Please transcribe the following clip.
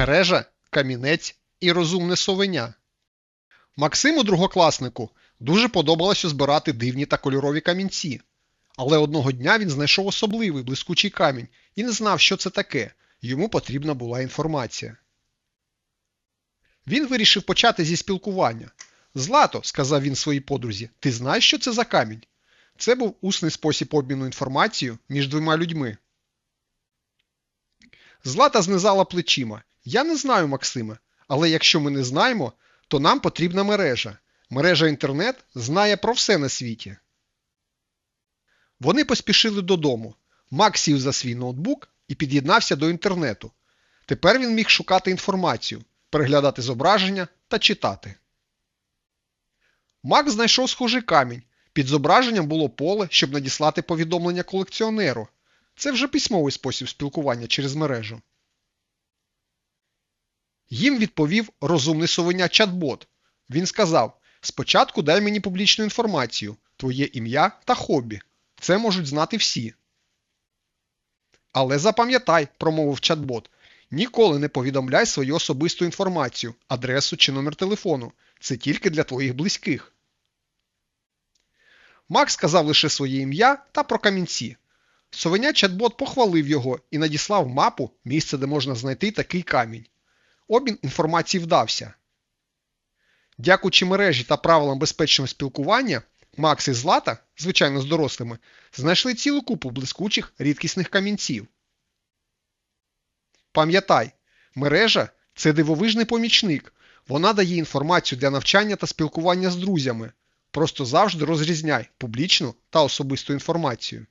мережа, камінець і розумне совеня. Максиму другокласнику дуже подобалося збирати дивні та кольорові камінці. Але одного дня він знайшов особливий блискучий камінь і не знав, що це таке. Йому потрібна була інформація. Він вирішив почати зі спілкування. Злато, сказав він своїй подрузі, ти знаєш, що це за камінь? Це був усний спосіб обміну інформацією між двома людьми. Злата знизала плечима. Я не знаю, Максиме, але якщо ми не знаємо, то нам потрібна мережа. Мережа інтернет знає про все на світі. Вони поспішили додому. Макс сів за свій ноутбук і під'єднався до інтернету. Тепер він міг шукати інформацію, переглядати зображення та читати. Макс знайшов схожий камінь. Під зображенням було поле, щоб надіслати повідомлення колекціонеру. Це вже письмовий спосіб спілкування через мережу. Їм відповів розумний совеня чат-бот. Він сказав: спочатку дай мені публічну інформацію, твоє ім'я та хобі. Це можуть знати всі. Але запам'ятай, промовив чат-бот, ніколи не повідомляй свою особисту інформацію, адресу чи номер телефону. Це тільки для твоїх близьких. Макс сказав лише своє ім'я та про камінці. Совеня чат-бот похвалив його і надіслав мапу місце, де можна знайти такий камінь. Обмін інформації вдався. Дякуючи мережі та правилам безпечного спілкування, Макс і Злата, звичайно з дорослими, знайшли цілу купу блискучих рідкісних камінців. Пам'ятай, мережа це дивовижний помічник. Вона дає інформацію для навчання та спілкування з друзями. Просто завжди розрізняй публічну та особисту інформацію.